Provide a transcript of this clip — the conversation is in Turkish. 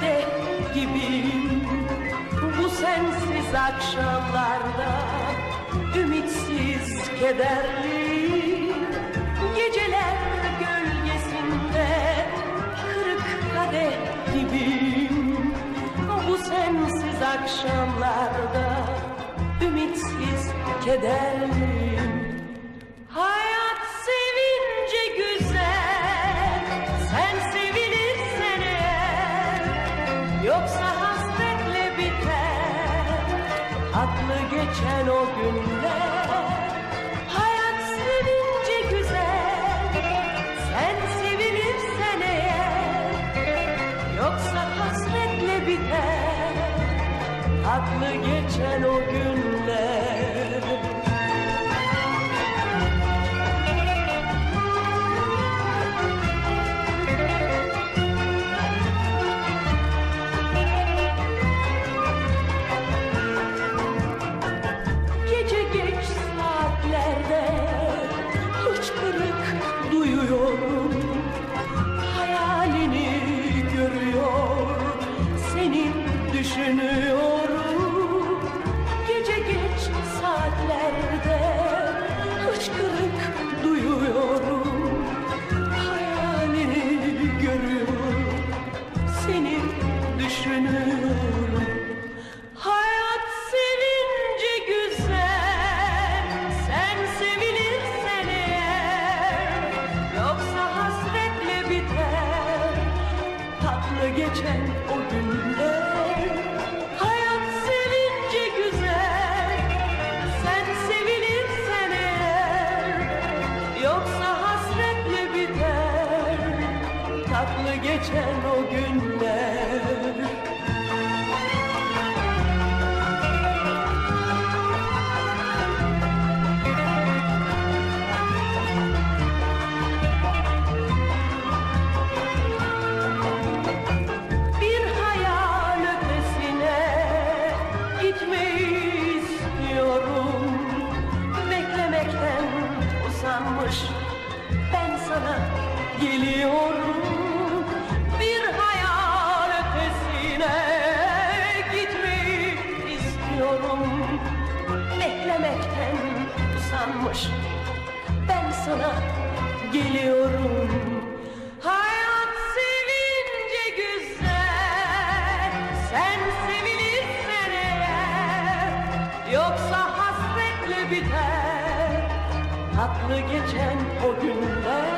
gurbette gibiyim Bu sensiz akşamlarda Ümitsiz, kederli Geceler gölgesinde Kırık kadeh gibiyim Bu sensiz akşamlarda Ümitsiz, kederli Tatlı geçen o günler. Hayat sevince güzel. Sen sevilirsen eğer. Yoksa hasretle biter. Tatlı geçen o günler düşünüyorum. Gece geç saatlerde hıçkırık duyuyorum. Hayalini görüyorum, seni düşünüyorum. Hayat sevince güzel Sen sevilirsen eğer. Yoksa hasretle biter Tatlı geçen o geçen o günler. Bir hayal ötesine gitmeyi istiyorum. Beklemekten usanmış ben sana geliyorum usanmış ben sana geliyorum. Hayat sevince güzel Sen sevilirsen eğer Yoksa hasretle biter. Tatlı geçen o günler